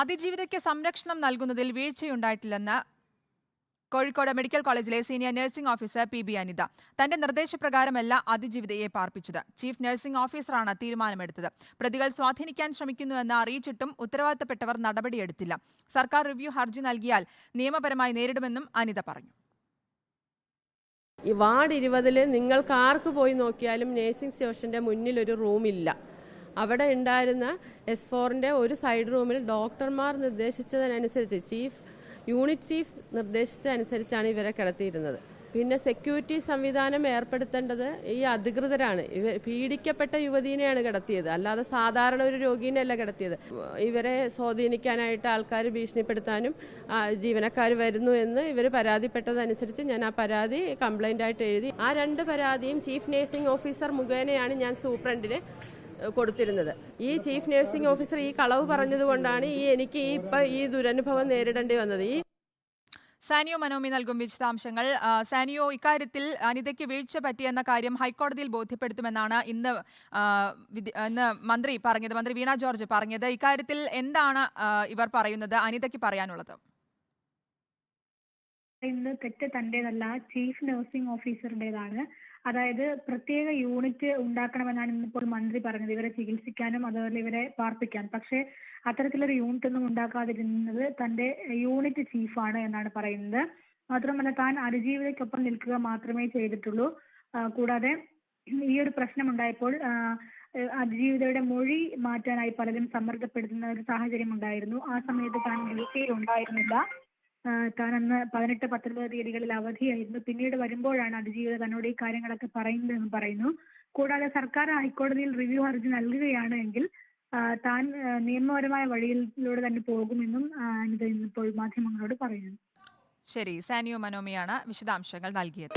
അതിജീവിതയ്ക്ക് സംരക്ഷണം നൽകുന്നതിൽ വീഴ്ചയുണ്ടായിട്ടില്ലെന്ന് കോഴിക്കോട് മെഡിക്കൽ കോളേജിലെ senior nursing officer P B Anitha. തന്റെ നിർദ്ദേശപ്രകാരമല്ല അതിജീവിതയെ പാർപ്പിച്ചത്. ചീഫ് നഴ്സിംഗ് ഓഫീസറാണ് തീരുമാനമെടുത്തത്. പ്രതികൾ സ്വാധീനിക്കാൻ ശ്രമിക്കുന്നുവെന്ന് അറിയിച്ചിട്ടും ഉത്തരവാദിത്തപ്പെട്ടവർ നടപടിയെടുത്തില്ല. സർക്കാർ റിവ്യൂ ഹർജി നൽകിയാൽ നിയമപരമായി നേരിടുമെന്നും അനിത പറഞ്ഞു. ഈ വാർഡ് ഇരുപതിൽ നിങ്ങൾക്ക് ആർക്ക് പോയി നോക്കിയാലും നേഴ്സിംഗ് സ്റ്റേഷന്റെ മുന്നിൽ ഒരു റൂമില്ല. അവിടെ ഉണ്ടായിരുന്ന എസ് ഫോറിന്റെ ഒരു സൈഡ് റൂമിൽ ഡോക്ടർമാർ നിർദ്ദേശിച്ചതിനനുസരിച്ച് ചീഫ് യൂണിറ്റ് ചീഫ് നിർദ്ദേശിച്ചതനുസരിച്ചാണ് ഇവരെ കിടത്തിയിരുന്നത്. പിന്നെ സെക്യൂരിറ്റി സംവിധാനം ഏർപ്പെടുത്തേണ്ടത് ഈ അധികൃതരാണ്. ഇവ പീഡിക്കപ്പെട്ട യുവതീനെയാണ് കിടത്തിയത്. അല്ലാതെ സാധാരണ ഒരു രോഗീനെയല്ല കിടത്തിയത്. ഇവരെ സ്വാധീനിക്കാനായിട്ട് ആൾക്കാർ ഭീഷണിപ്പെടുത്താനും ജീവനക്കാർ വരുന്നു എന്ന് ഇവർ പരാതിപ്പെട്ടതനുസരിച്ച് ഞാൻ ആ പരാതി കംപ്ലൈന്റ് ആയിട്ട് എഴുതി. ആ രണ്ട് പരാതിയും ചീഫ് നഴ്സിംഗ് ഓഫീസർ മുഖേനയാണ് ഞാൻ സൂപ്രണ്ടിന് കൊടുത്തിരുന്നത്. ഈ ചീഫ് നഴ്സിംഗ് ഓഫീസർ ഈ കളവ് പറഞ്ഞതുകൊണ്ടാണ് ഈ എനിക്ക് ഈ ഇപ്പം ഈ ദുരനുഭവം നേരിടേണ്ടി വന്നത്. ഈ സാനിയോ മനോമി നൽകും വിശദാംശങ്ങൾ. സാനിയോ ഇക്കാര്യത്തിൽ അനിതയ്ക്ക് വീഴ്ച പറ്റിയെന്ന കാര്യം ഹൈക്കോടതിയിൽ ബോധ്യപ്പെടുത്തുമെന്നാണ് ഇന്ന് ഇന്ന് മന്ത്രി പറഞ്ഞത്. മന്ത്രി വീണ ജോർജ് പറഞ്ഞത്. ഇക്കാര്യത്തിൽ എന്താണ് ഇവർ പറയുന്നത്? അനിതയ്ക്ക് പറയാനുള്ളത്. ഇന്ന് തെറ്റ് തന്റേതല്ല ചീഫ് നഴ്സിംഗ് ഓഫീസറുടേതാണ് അതായത് പ്രത്യേക യൂണിറ്റ് ഉണ്ടാക്കണമെന്നാണ് ഇന്നിപ്പോൾ മന്ത്രി പറഞ്ഞത്. ഇവരെ ചികിത്സിക്കാനും അതുപോലെ ഇവരെ പാർപ്പിക്കാൻ. പക്ഷേ അത്തരത്തിലൊരു യൂണിറ്റ് ഒന്നും ഉണ്ടാക്കാതിരുന്നത് തന്റെ യൂണിറ്റ് ചീഫാണ് എന്നാണ് പറയുന്നത്. മാത്രമല്ല താൻ അതിജീവിതയ്ക്കൊപ്പം നിൽക്കുക മാത്രമേ ചെയ്തിട്ടുള്ളൂ. കൂടാതെ ഈ ഒരു പ്രശ്നമുണ്ടായപ്പോൾ അതിജീവിതയുടെ മൊഴി മാറ്റാനായി പലരും സമ്മർദ്ദപ്പെടുത്തുന്ന ഒരു സാഹചര്യം ഉണ്ടായിരുന്നു ആ സമയത്ത് താൻ ഡ്യൂട്ടിയിൽ ഉണ്ടായിരുന്നില്ല. അന്ന് പതിനെട്ട് പത്തൊൻപത് തീയതികളിൽ അവധിയായിരുന്നു. പിന്നീട് വരുമ്പോഴാണ് അതിജീവിത തന്നോട് ഈ കാര്യങ്ങളൊക്കെ പറയുന്നതെന്ന് പറയുന്നു. കൂടാതെ സർക്കാർ ഹൈക്കോടതിയിൽ റിവ്യൂ ഹർജി നൽകുകയാണ് എങ്കിൽ താൻ നിയമപരമായ വഴിയിലൂടെ തന്നെ പോകുമെന്നും അനിത ഇന്നിപ്പോൾ മാധ്യമങ്ങളോട് പറയുന്നു. ശരി സാനിയോ മനോമിയാണ് വിശദാംശങ്ങൾ നൽകിയത്.